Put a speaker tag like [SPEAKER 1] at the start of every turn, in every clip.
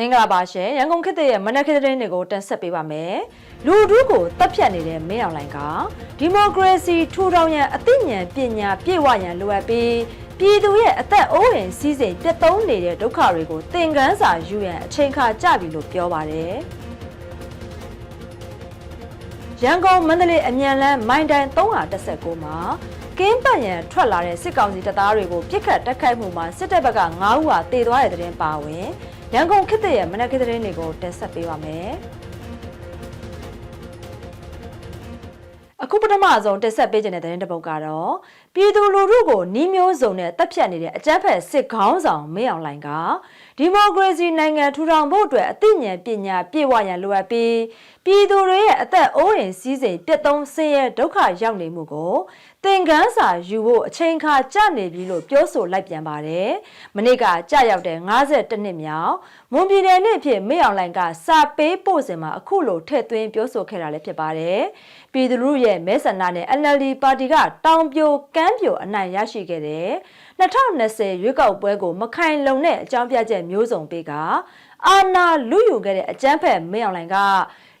[SPEAKER 1] မင်္ဂလာပါရှင်ရန်ကုန်ခေတ်ရဲ့မနက်ခေတ်သတင်းတွေကိုတင်ဆက်ပေးပါမယ်လူထုကိုတပ်ဖြတ်နေတဲ့မင်းအောင်လှိုင်ကဒီမိုကရေစီထူထောင်ရန်အသိဉာဏ်ပညာပြည့်ဝရန်လိုအပ်ပြီးပြည်သူရဲ့အသက်အိုးအိမ်စီးစိမ်ပြတ်သုံးနေတဲ့ဒုက္ခတွေကိုသင်ခန်းစာယူရန်အချိန်ခါကြပြီလို့ပြောပါတယ်ရန်ကုန်မန္တလေးအမြန်လန်းမိုင်တိုင်319မှာ ကင်းပတ်ရန်ထွက်လာတဲ့စစ်ကောင်စီတပ်သားတွေကိုပြစ်ခတ်တိုက်ခိုက်မှုမှာစစ်တပ်ဘက်က9ဦးဟာတေသွားတဲ့တဲ့တင်ပါဝင်ရန်ကုန်ခေတ်သစ်ရဲ့မနက်ခေတ်သတင်းတွေကိုတင်ဆက်ပေးပါမယ်။အခုပထမဆုံးတင်ဆက်ပေးခြင်းတဲ့သတင်းတစ်ပုဒ်ကတော့ပြည်သူလူထုကိုနှီးမျိုးစုံနဲ့တပ်ဖြတ်နေတဲ့အကြမ်းဖက်စစ်ခေါင်းဆောင်မင်းအောင်လှိုင်ကဒီမိုကရေစီနိုင်ငံထူထောင်ဖို့အတွက်အသိဉာဏ်ပညာပြည့်ဝရန်လိုအပ်ပြီးပြည်သူတွေရဲ့အသက်အိုးအိမ်စည်းစိမ်ပြတ်သုံးဆင်းရဲဒုက္ခရောက်နေမှုကို သင်ခန်းစာယူဖို့အချိန်ခါကြနေပြီလို့ပြောဆိုလိုက်ပြန်ပါတယ်။မနေ့ကကြာရောက်တဲ့52နှစ်မြောက်မွန်ပြည်နယ်နေ့အဖြစ်မေအောင်လိုင်ကစာပေးပို့စဉ်မှာအခုလိုထည့်သွင်းပြောဆိုခဲ့တာလည်းဖြစ်ပါတယ်။ပြည်သူလူရဲ့မဲဆန္ဒနဲ့ NLD ပါတီကတောင်ပြိုကမ်းပြိုအနိုင်ရရှိခဲ့တဲ့2020ရွေးကောက်ပွဲကိုမခိုင်လုံတဲ့အကြောင်းပြချက်မျိုးစုံပေးကအာဏာလူယူခဲ့တဲ့အကြမ်းဖက်မင်းအောင်လိုင်က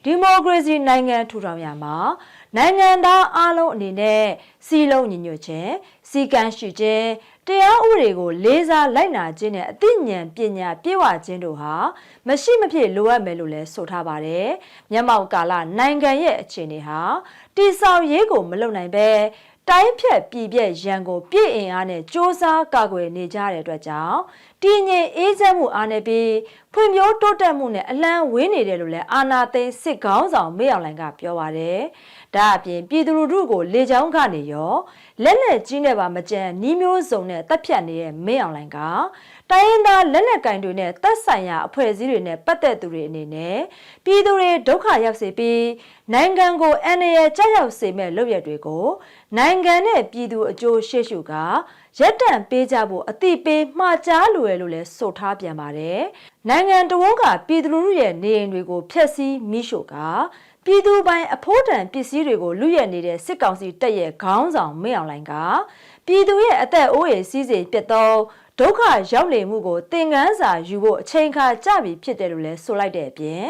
[SPEAKER 1] ဒီမိုကရေစီနိုင်ငံထူထောင်ရမှာနိုင်ငံသားအားလုံးအနေနဲ့စီလုံးညီညွတ်ခြင်းစီကံရှိခြင်းတရားဥပဒေကိုလေးစားလိုက်နာခြင်းနဲ့အသိဉာဏ်ပညာပြည့်ဝခြင်းတို့ဟာမရှိမဖြစ်လိုအပ်မယ်လို့လည်းဆိုထားပါတယ်။မျက်မှောက်ကာလနိုင်ငံရဲ့အခြေအနေဟာတိဆောက်ရေးကိုမလုပ်နိုင်ပဲတိုင်းဖြတ်ပြည်ပြက်ရန်ကိုပြည့်အင်အားနဲ့စ조사ကာကွယ်နေကြတဲ့အတွက်ကြောင့် တည်ငြိမ်အေးချမ်းမှုအားနဲ့ပြီးဖွံ့ဖြိုးတိုးတက်မှုနဲ့အလံဝင်းနေတယ်လို့လည်းအာနာသိန်းစစ်ကောင်းဆောင်မေအောင်လိုင်ကပြောပါတယ်။ဒါအပြင်ပြည်သူလူထုကိုလေကြောင်းကနေရောလက်လက်ကြီးနဲ့ပါမကြမ်းနှီးမျိုးစုံနဲ့တပ်ဖြတ်နေတဲ့မေအောင်လိုင်ကတိုင်းရင်းသားလက်နက်ကင်တွေနဲ့တပ်ဆိုင်ရာအဖွဲ့အစည်းတွေနဲ့ပတ်သက်သူတွေအနေနဲ့ပြည်သူတွေဒုက္ခရောက်စေပြီးနိုင်ငံကိုအန္တရာယ်ကြောက်ရောက်စေမဲ့လုပ်ရက်တွေကိုနိုင်ငံနဲ့ပြည်သူအကျိုးရှေ့ရှုကရက်တန့်ပေးကြဖို့အတိပေးမှားကြားလိုရလို့လဲဆိုထားပြန်ပါတယ်။နိုင်ငံတော်ကပြည်သူလူထုရဲ့နေအိမ်တွေကိုဖျက်ဆီးမိရှို့ကပြည်သူပိုင်အဖို့တန်ပစ္စည်းတွေကိုလူရက်နေတဲ့စစ်ကောင်စီတပ်ရဲ့ခေါင်းဆောင်မင်းအောင်လှိုင်ကပြည်သူရဲ့အသက်အိုးရစီးစိမ်ပြတ်သောဒုက္ခရောက်နေမှုကိုသင်ခန်းစာယူဖို့အချိန်ခါကြပြီဖြစ်တယ်လို့လဲဆိုလိုက်တဲ့အပြင်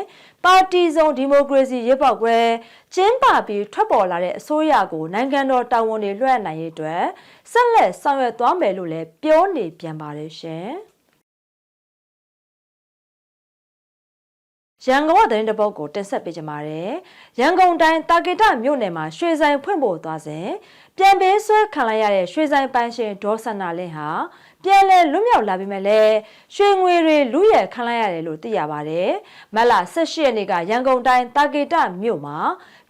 [SPEAKER 1] ပါတီစုံဒီမိုကရေစီရွေးပေါက်ပွဲကျင်းပပြီးထွက်ပေါ်လာတဲ့အစိုးရကိုနိုင်ငံတော်တာဝန်တွေလွှဲနိုင်ရေးအတွက်ဆက်လက်ဆောင်ရွက်သွားမယ်လို့လည်းပြောနေပြန်ပါတယ်ရှင် ရန်ကုန်ကသတင်းတပုတ်ကိုတင်ဆက်ပေးကြပါမယ်။ရန်ကုန်တိုင်းတာကေတမြို့နယ်မှာရွှေဆိုင်ဖွင့်ဖို့သွားစဉ်ပြန်ပေးဆွဲခံလိုက်ရတဲ့ရွှေဆိုင်ပန်းရှင်ဒေါ်ဆန္နာလင်းဟာပြန်လဲလွတ်မြောက်လာပြီမဲ့လည်းရွှေငွေတွေလူရခံလိုက်ရတယ်လို့သိရပါတယ်။မက်လာ18ရက်နေ့ကရန်ကုန်တိုင်းတာကေတမြို့မှာ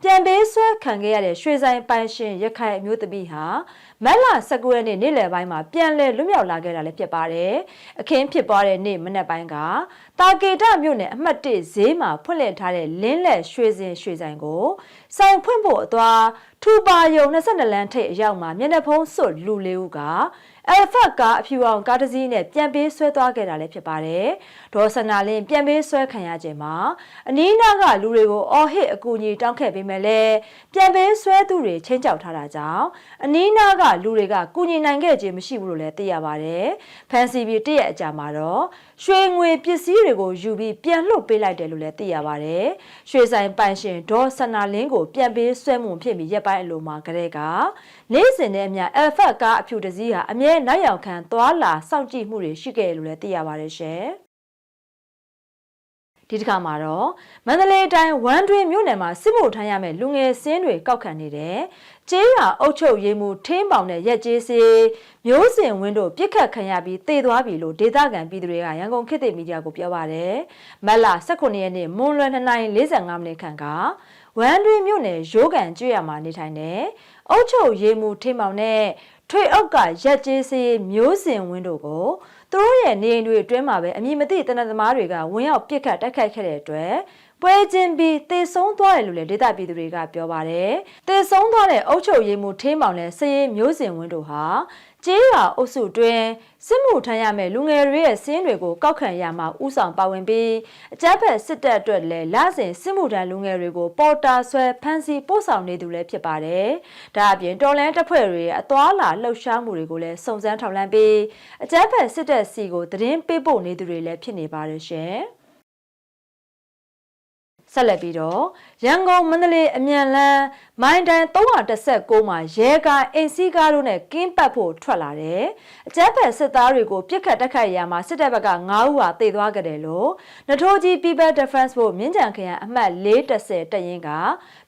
[SPEAKER 1] ပြန်ပေးဆွဲခံခဲ့ရတဲ့ရွှေဆိုင်ပန်းရှင်ရခိုင်အမျိုးသမီးဟာမက်လာ19ရက်နေ့နေ့လယ်ပိုင်းမှာပြန်လဲလွတ်မြောက်လာခဲ့တာလည်းဖြစ်ပါတယ်။အခင်းဖြစ်ပွားတဲ့နေ့မနက်ပိုင်းကတာကေတမြို့နယ်အမှတ်1ဈေးမှာဖွင့်လှစ်ထားတဲ့လင်းလက်ရွှေစင်ရွှေဆိုင်ကိုဆိုင်ဖွင့်ဖို့အသွားထူပါယုံ22လမ်းထိပ်အရောက်မှာမျက်နှာဖုံးစွတ်လူလေးဦးကအယ်ဖတ်ကားအဖြူအောင်ကားတစ်စီးနဲ့ပြန်ပေးဆွဲသွားခဲ့တာလည်းဖြစ်ပါတယ်။ဒေါ်စနာလင်းပြန်ပေးဆွဲခံရခြင်းမှာအနီးနားကလူတွေကိုအော်ဟစ်အကူအညီတောင်းခဲ့ပေမဲ့လည်းပြန်ပေးဆွဲသူတွေချင်းကြောက်ထားတာကြောင့်အနီးနားကလူတွေကကူညီနိုင်ခဲ့ခြင်းမရှိဘူးလို့လည်းသိရပါတယ်။ဖန်စီပြီးတရက်အကြာမှာတော့ ရွှေငွေပစ္စည်းတွေကိုယူပြီးပြန်လွှတ်ပေးလိုက်တယ်လို့လည်းသိရပါတယ်။ရွှေဆိုင်ပိုင်ရှင်ဒေါ်စနာလင်းကိုပြန်ပေးဆွဲမှုဖြစ်ပြီးရက်ပိုင်းအလိုမှာကလေးကနေ့စဉ်နဲ့အမျှအယ်ဖတ်ကားအဖြူတစ်စီးဟာအမြဲနောက်ရောက်ခံသွာလာစောင့်ကြည့်မှုတွေရှိခဲ့တယ်လို့လည်းသိရပါတယ်ရှင်။ ဒီတစ်ခါမှာတော့မန္တလေးတိုင်းဝမ်တွင်မြို့နယ်မှာစစ်မှုထမ်းရမယ့်လူငယ်စင်းတွေကောက်ခံနေတဲ့ကျေးရွာအုပ်ချုပ်ရေးမှူးထင်းပေါင်တဲ့ရက်ကျေးစီမျိုးစင်ဝင်းတို့ပြစ်ခတ်ခံရပြီးတေသွားပြီလို့ဒေသခံပြည်သူတွေကရန်ကုန်ခေတ်သစ်မီဒီယာကိုပြောပါတယ်။မက်လာ18ရက်နေ့မွန်လွယ်2နိုင်45မိနစ်ခန့်ကဝမ်တွင်မြို့နယ်ရိုးကန်ကျွော်မှာနေထိုင်တဲ့အုပ်ချုပ်ရေးမှူးထင်းပေါင်နဲ့ထွေအုပ်ကရက်ကျေးစီမျိုးစင်ဝင်းတို့ကို သူတို့ရဲ့နေအိမ်တွေအတွင်းမှာပဲအမည်မသိတနက်သမားတွေကဝင်ရောက်ပစ်ခတ်တိုက်ခိုက်ခဲ့တဲ့အတွက် ပွဲချင်းပြီးတေဆုံးသွားတယ်လို့လည်းဒေသပြည်သူတွေကပြောပါတယ်။တေဆုံးသွားတဲ့အုပ်ချုပ်ရေးမှူးထင်းမောင်နဲ့စရေးမျိုးစင်ဝင်းတို့ဟာကျေးရွာအုပ်စုတွင်စစ်မှုထမ်းရမယ့်လူငယ်တွေရဲ့စင်းတွေကိုကောက်ခံရမှာဥဆောင်ပါဝင်ပြီးအကြမ်းဖက်စစ်တပ်အတွက်လည်းလစဉ်စစ်မှုထမ်းလူငယ်တွေကိုပေါ်တာဆွဲဖမ်းဆီးပို့ဆောင်နေသူလည်းဖြစ်ပါတယ်။ဒါအပြင်တော်လန်တပ်ဖွဲ့တွေရဲ့အသွာလာလှုပ်ရှားမှုတွေကိုလည်းစုံစမ်းထောက်လှမ်းပြီးအကြမ်းဖက်စစ်တပ်စီကိုသတင်းပေးပို့နေသူတွေလည်းဖြစ်နေပါတယ်ရှင်။ ဆက်လက်ပြီးတော့ရန်ကုန်မန္တလေးအမြန်လန်းမိုင်းတန်316မှာရဲကားအင်စီကားတို့နဲ့ကင်းပတ်ဖို့ထွက်လာတယ်။အကြမ်းဖက်စစ်သားတွေကိုပြစ်ခတ်တက်ခတ်ရမှာစစ်တပ်ဘက်က9ဦးဟာတေသွားကြတယ်လို့နထိုးကြီး People Defense ဖို့မြင်းကြံခရိုင်အမှတ်410တက်ရင်က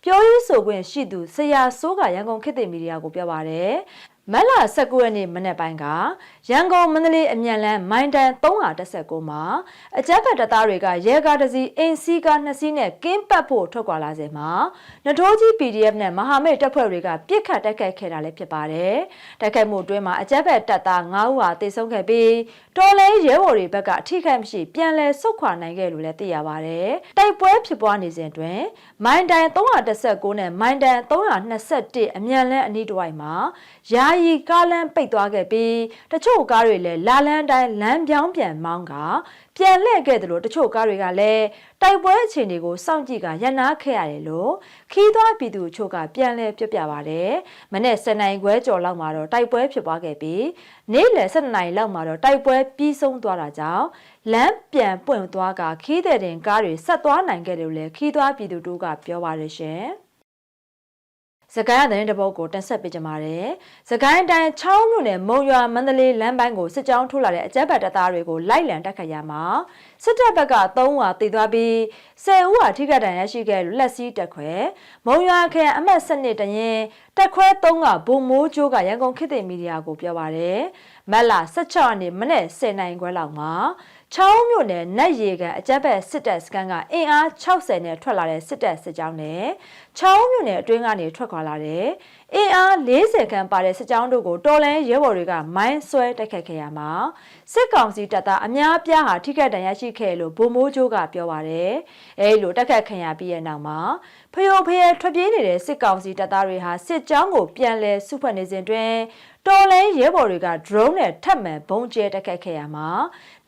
[SPEAKER 1] ပြောရေးဆိုခွင့်ရှိသူဆရာစိုးကရန်ကုန်ခေတ်သစ်မီဒီယာကိုပြောပါတယ်။ မက်လာ19ရက်နေ့မနေ့ပိုင်းကရန်ကုန်မန္တလေးအမြန်လန်းမိုင်းတန်319မှာအကြမ်းဖက်တပ်သားတွေကရဲကားတစ်စီးအင်စီကားနှစ်စီးနဲ့ကင်းပတ်ဖို့ထွက်ခွာလာစဉ်မှာနထိုးကြီး PDF နဲ့မဟာမိတ်တပ်ဖွဲ့တွေကပြစ်ခတ်တိုက်ခိုက်ခဲ့တာလည်းဖြစ်ပါတယ်။တိုက်ခိုက်မှုအတွင်းမှာအကြမ်းဖက်တပ်သား9ဦးဟာတေဆုံးခဲ့ပြီးတော်လဲရဲဘော်တွေဘက်ကအထိခိုက်မရှိပြန်လည်ဆုတ်ခွာနိုင်ခဲ့လို့လည်းသိရပါတယ်။တိုက်ပွဲဖြစ်ပွားနေစဉ်တွင်မိုင်းတန်319နဲ့မိုင်းတန်321အမြန်လန်းအနီးတစ်ဝိုက်မှာယာယီကားလမ်းပိတ်သွားခဲ့ပြီးတချို့ကားတွေလည်းလာလန်းတိုင်းလမ်းပြောင်းပြန်မောင်းကပြန်လှည့်ခဲ့တယ်လို့တချို့ကားတွေကလည်းတိုက်ပွဲအခြေအနေကိုစောင့်ကြည့်ကရန်နာခဲ့ရတယ်လို့ခီးသွွားပြည်သူချို့ကပြန်လဲပြပြပါတယ်။မနေ့7နိုင်ခွဲကျော်လောက်မှာတော့တိုက်ပွဲဖြစ်ပွားခဲ့ပြီးနေ့လယ်7နိုင်လောက်မှာတော့တိုက်ပွဲပြီးဆုံးသွားတာကြောင့်လမ်းပြန်ပွင့်သွားကခီးတဲ့တင်ကားတွေဆက်သွားနိုင်ခဲ့တယ်လို့လည်းခီးသွွားပြည်သူတို့ကပြောပါတယ်ရှင်။ စကိုင်းသတင်းတပုတ်ကိုတင်ဆက်ပေးကြပါမယ်။စကိုင်းတိုင်းချောင်းမြို့နယ်မုံရွာမန္တလေးလမ်းပိုင်းကိုစစ်ကြောင်းထိုးလာတဲ့အကြမ်းဖက်တပ်သားတွေကိုလိုက်လံတိုက်ခတ်ရမှာစစ်တပ်ဘက်က3ဦးဟာတည်သွားပြီး10ဦးဟာထိခိုက်ဒဏ်ရာရှိခဲ့လို့လက်စည်းတက်ခွဲမုံရွာခရိုင်အမှတ်7တရင်တက်ခွဲ3ကဘုံမိုးကျိုးကရန်ကုန်ခေတ်သစ်မီဒီယာကိုပြောပါရယ်မက်လာ16ရက်နေ့မနေ့10နိုင်ခွဲလောက်မှာ ချောင်းမြို့နယ်နတ်ရေကန်အကြက်ဘက်စစ်တပ်စခန်းကအင်အား60နဲ့ထွက်လာတဲ့စစ်တပ်စစ်ကြောင်းနဲ့ချောင်းမြို့နယ်အတွင်းကနေထွက်ခွာလာတဲ့အင်အား40ခန့်ပါတဲ့စစ်ကြောင်းတို့ကိုတော်လန်ရဲဘော်တွေကမိုင်းဆွဲတိုက်ခတ်ခဲ့ရမှာစစ်ကောင်စီတပ်သားအများပြားဟာထိခိုက်ဒဏ်ရာရှိခဲ့လို့ဗိုလ်မိုးကျိုးကပြောပါတယ်အဲလိုတိုက်ခတ်ခံရပြီးတဲ့နောက်မှာဖျို့ဖျဲထွက်ပြေးနေတဲ့စစ်ကောင်စီတပ်သားတွေဟာစစ်ကြောင်းကိုပြန်လည်စုဖွဲ့နေစဉ်တွင် တော်လဲရဲဘော်တွေက drone နဲ့ထပ်မံဘုံကျဲတက်ခတ်ခဲ့ရမှာ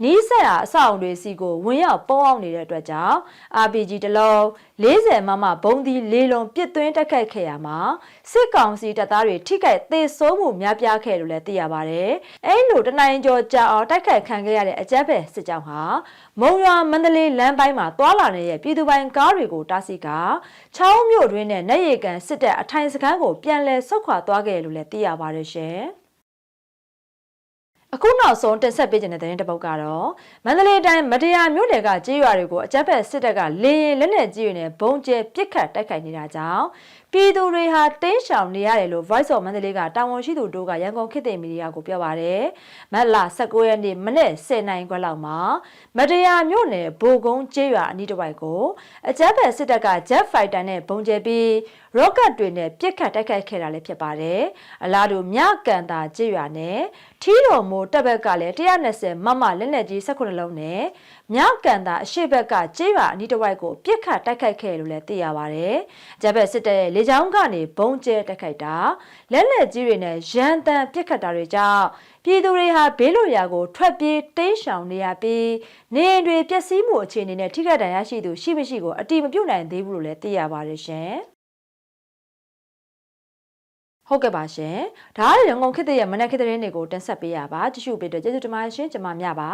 [SPEAKER 1] နီးစက်ရာအဆောက်အုံတွေစီကိုဝင်ရောက်ပေါအောင်နေတဲ့အတွက်ကြောင့် RPG တလုံး40မမဘုံဒီလေးလုံးပစ်သွင်းတက်ခတ်ခဲ့ရမှာစစ်ကောင်စီတပ်သားတွေထိခိုက်သေဆုံးမှုများပြားခဲ့လို့လည်းသိရပါတယ်။အဲလိုတနိုင်ကျော်ကြာအောင်တိုက်ခိုက်ခံခဲ့ရတဲ့အကြမ်းဖက်စစ်ကြောင်းဟာမုံရွာမန္တလေးလမ်းပိုင်းမှာတွာလာနေတဲ့ပြည်သူပိုင်ကားတွေကိုတားဆီးကချောင်းမြို့တွင်းနဲ့နေရီကန်စစ်တပ်အထိုင်စခန်းကိုပြန်လည်ဆုတ်ခွာသွားခဲ့လို့လည်းသိရပါတယ်ရှင်။ အခုနောက်ဆုံးတင်ဆက်ပေးခြင်းတဲ့သတင်းတစ်ပုဒ်ကတော့မန္တလေးတိုင်းမတရားမြို့နယ်ကကြေးရွာတွေကိုအကြမ်းဖက်စစ်တပ်ကလေရင်လက်နက်ကြီးတွေနဲ့ဘုံကျဲပစ်ခတ်တိုက်ခိုက်နေတာကြောင့်ပြည်သူတွေဟာတင်းရှောင်နေရတယ်လို့ Voice of Mandalay ကတာဝန်ရှိသူတို့ကရန်ကုန်ခေတ်သစ်မီဒီယာကိုပြောပါတယ်။မတ်လ19ရက်နေ့မနေ့10နိုင်ခွဲလောက်မှာမတရားမြို့နယ်ဘိုကုန်းကျေးရွာအနီးတစ်ဝိုက်ကိုအကြမ်းဖက်စစ်တပ်က Jet Fighter နဲ့ဘုံကျဲပြီး rocket တွေနဲ့ပစ်ခတ်တိုက်ခိုက်ခဲ့တာလည်းဖြစ်ပါတယ်။အလားတူမြကန်တာကျေးရွာနဲ့ ထီတော်မိုးတပ်ဘက်ကလည်း120မမလက်နက်ကြီး18လုံးနဲ့မြကန်တာအရှိဘက်ကကျေးရွာအနီးတစ်ဝိုက်ကိုပစ်ခတ်တိုက်ခိုက်ခဲ့လို့လည်းသိရပါတယ်။ဂျပက်စစ်တပ်ရဲ့လေကြောင်းကနေဘုံကျဲတိုက်ခိုက်တာလက်လက်ကြီးတွေနဲ့ရန်တမ်းပစ်ခတ်တာတွေကြောင့်ပြည်သူတွေဟာဘေးလွတ်ရာကိုထွက်ပြေးတိမ်းရှောင်နေရပြီးနေအိမ်တွေပျက်စီးမှုအခြေအနေနဲ့ထိခိုက်ဒဏ်ရာရှိသူရှိမရှိကိုအတိမပြုတ်နိုင်သေးဘူးလို့လည်းသိရပါတယ်ရှင်။ ဟုတ်ကဲ့ပါရှင်ဒါကရန်ကုန်ခေတ်ရဲ့မနက်ခေတ်သတင်းတွေကိုတင်ဆက်ပေးရပါကြည့်ရှုပေးတဲ့ကျေးဇူးတင်ပါတယ်ရှင်ကျွန်မမြပါ